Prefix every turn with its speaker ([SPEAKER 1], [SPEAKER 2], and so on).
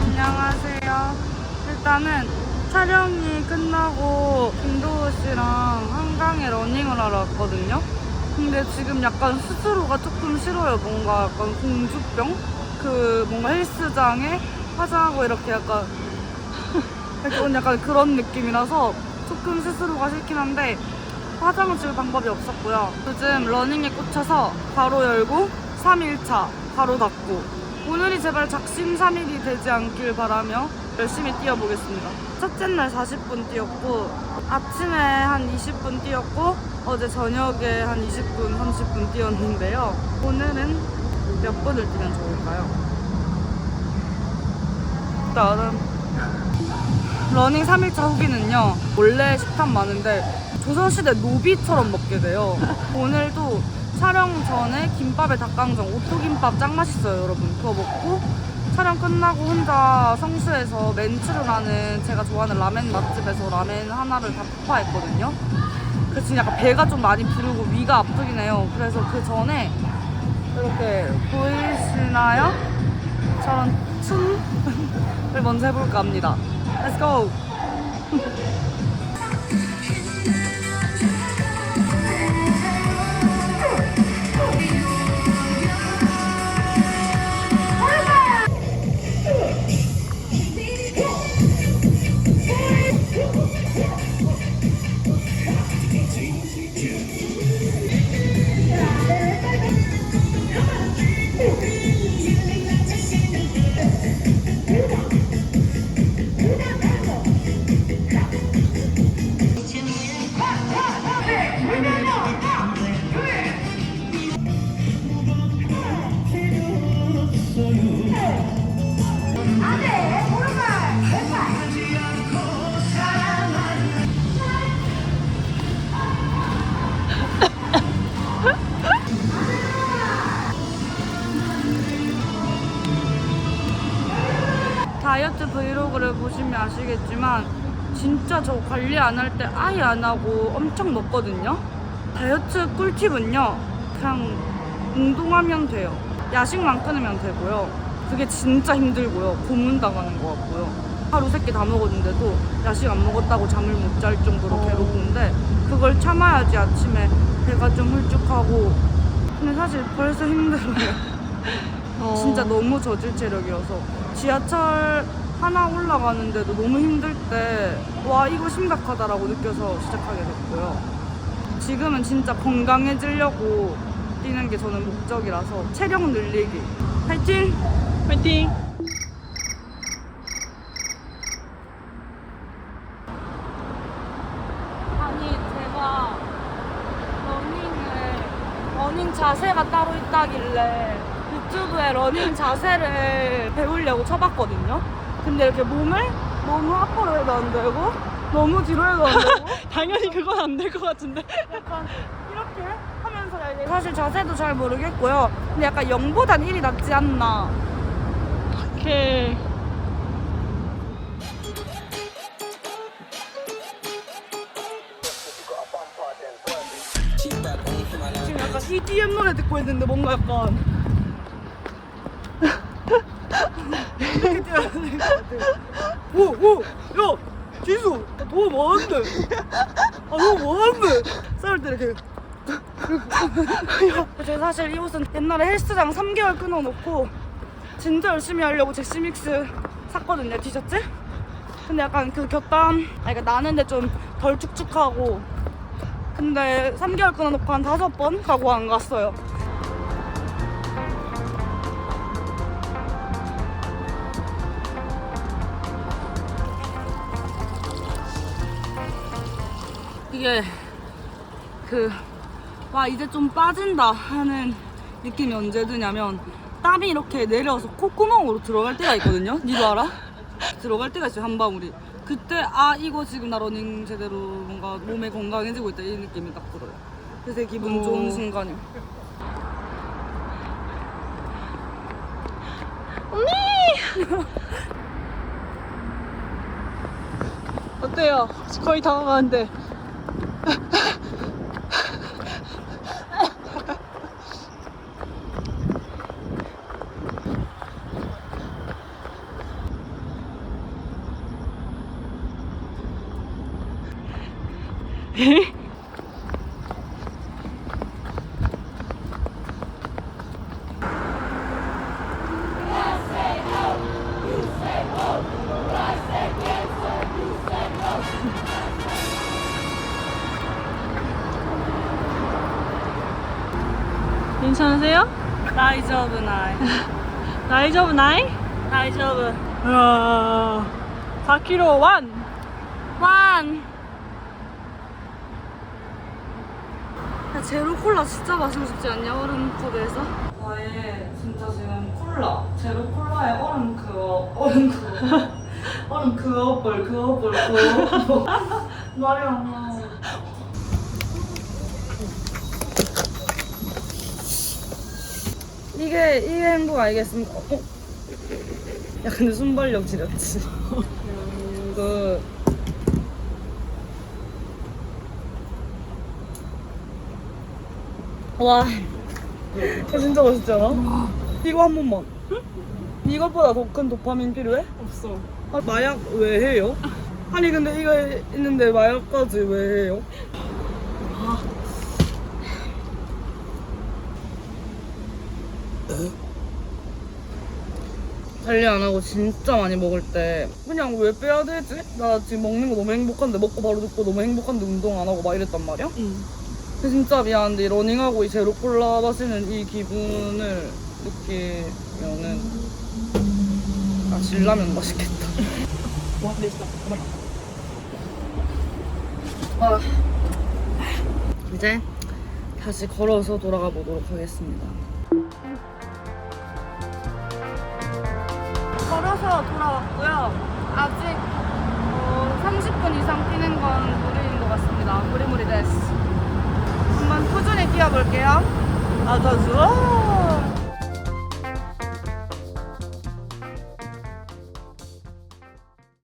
[SPEAKER 1] 안녕하세요. 일단은 촬영이 끝나고 김도우 씨랑 한강에 러닝을 하러 왔거든요. 근데 지금 약간 스스로가 조금 싫어요. 뭔가 약간 공주병? 그 뭔가 헬스장에 화장하고 이렇게 약간 약간 약간 그런 느낌이라서 조금 스스로가 싫긴 한데 화장을 지울 방법이 없었고요. 요즘 러닝에 꽂혀서 바로 열고 3일차 바로 닫고 오늘이 제발 작심삼일이 되지 않길 바라며 열심히 뛰어보겠습니다. 첫째 날 40분 뛰었고 아침에 한 20분 뛰었고 어제 저녁에 한 20분, 30분 뛰었는데요. 오늘은 몇 분을 뛰면 좋을까요? 일단은 러닝 3일차 후기는요 원래 식탐 많은데 조선시대 노비처럼 먹게 돼요. 오늘도 촬영 전에 김밥에 닭강정 오토김밥 짱 맛있어요 여러분. 그거 먹고 촬영 끝나고 혼자 성수에서 하는 제가 좋아하는 라멘 맛집에서 라멘 하나를 다 폭파했거든요. 그래서 지금 약간 배가 좀 많이 부르고 위가 아프긴 해요. 그래서 그 전에 이렇게 보이시나요? 저런 춤을 먼저 해볼까 합니다 Let's go! 다이어트 브이로그를 보시면 아시겠지만 진짜 저 관리 안 할 때 아예 안 하고 엄청 먹거든요. 다이어트 꿀팁은요. 그냥 운동하면 돼요. 야식만 끊으면 되고요. 그게 진짜 힘들고요. 고문당하는 것 같고요. 하루 세 끼 다 먹었는데도 야식 안 먹었다고 잠을 못 잘 정도로 괴롭은데 그걸 참아야지 아침에 배가 좀 훌쭉하고 근데 사실 벌써 힘들어요. 진짜 너무 저질 체력이어서 지하철 하나 올라가는데도 너무 힘들 때 와 이거 심각하다라고 느껴서 시작하게 됐고요. 지금은 진짜 건강해지려고 뛰는 게 저는 목적이라서 체력 늘리기. 파이팅!
[SPEAKER 2] 파이팅!
[SPEAKER 1] 아니 제가 러닝을 러닝 자세가 따로 있다길래 유튜브에 러닝 자세를 배우려고 쳐봤거든요. 근데 이렇게 몸을 너무 앞으로 해도 안 되고 너무 뒤로 해도 안 되고
[SPEAKER 2] 당연히 그건 안 될 것 같은데.
[SPEAKER 1] 약간 이렇게 사실 자세도 잘 모르겠고요. 근데 약간 0보단 1이 낫지 않나.
[SPEAKER 2] 오케이.
[SPEAKER 1] 지금 약간 EDM 노래 듣고 있는데 뭔가 약간 이렇게 뛰어야 될것 같아요. 오, 오, 야, 지수, 너 뭐하는데? 아, 너 뭐하는데? 싸울 때 이렇게. 제가 사실 이 옷은 옛날에 헬스장 3개월 끊어놓고 진짜 열심히 하려고 잭시믹스 샀거든요, 티셔츠? 근데 약간 그 곁담, 아니, 그러니까 나는데 좀 덜 축축하고 근데 3개월 끊어놓고 한 다섯 번 가고 안 갔어요. 이게 그 와 이제 좀 빠진다 하는 느낌이 언제 드냐면 땀이 이렇게 내려서 콧구멍으로 들어갈 때가 있거든요. 니도 알아? 들어갈 때가 있어요 한 방울이. 그때 아 이거 지금 나 러닝 제대로 뭔가 몸에 건강해지고 있다 이 느낌이 딱 들어요. 그래서 되게 기분
[SPEAKER 2] 오.
[SPEAKER 1] 좋은 순간이요.
[SPEAKER 2] 어때? 어때요? 거의 다가가는데. 괜찮으세요?
[SPEAKER 1] 다이저브 나이.
[SPEAKER 2] 나이저브 나이?
[SPEAKER 1] 다이저브.
[SPEAKER 2] 우와. 4kg 완.
[SPEAKER 1] 완. 야, 제로 콜라 진짜 마시고 싶지 않냐? 얼음 컵에서? 나의 진짜 지금 콜라. 제로 콜라에 얼음 그거, 얼음 그거. 얼음 그거 볼, 그거 볼, 그거 볼. 말이 안 나와. 이게, 이게 행복 알겠습니까? 어? 야, 근데 순발력 지렸지. 그, 와, 이거 진짜 맛있지 않아? 이거 한 번만. 이것보다 더 큰 도파민 필요해?
[SPEAKER 2] 없어.
[SPEAKER 1] 아, 마약 왜 해요? 아니 근데 이거 있는데 마약까지 왜 해요? 관리 안 하고 진짜 많이 먹을 때 그냥 왜 빼야 되지? 나 지금 먹는 거 너무 행복한데 먹고 바로 듣고 너무 행복한데 운동 안 하고 막 이랬단 말이야?
[SPEAKER 2] 응.
[SPEAKER 1] 근데 진짜 미안한데 러닝하고 이 제로 콜라 마시는 이 기분을 느끼면은 아 진라면 맛있겠다.
[SPEAKER 2] 와, 내 진짜.
[SPEAKER 1] 아, 이제 다시 걸어서 돌아가 보도록 하겠습니다. 걸어서 돌아왔고요. 아직 어, 30분 이상 뛰는 건 무리인 것 뛰어볼게요. 아, 더 좋아.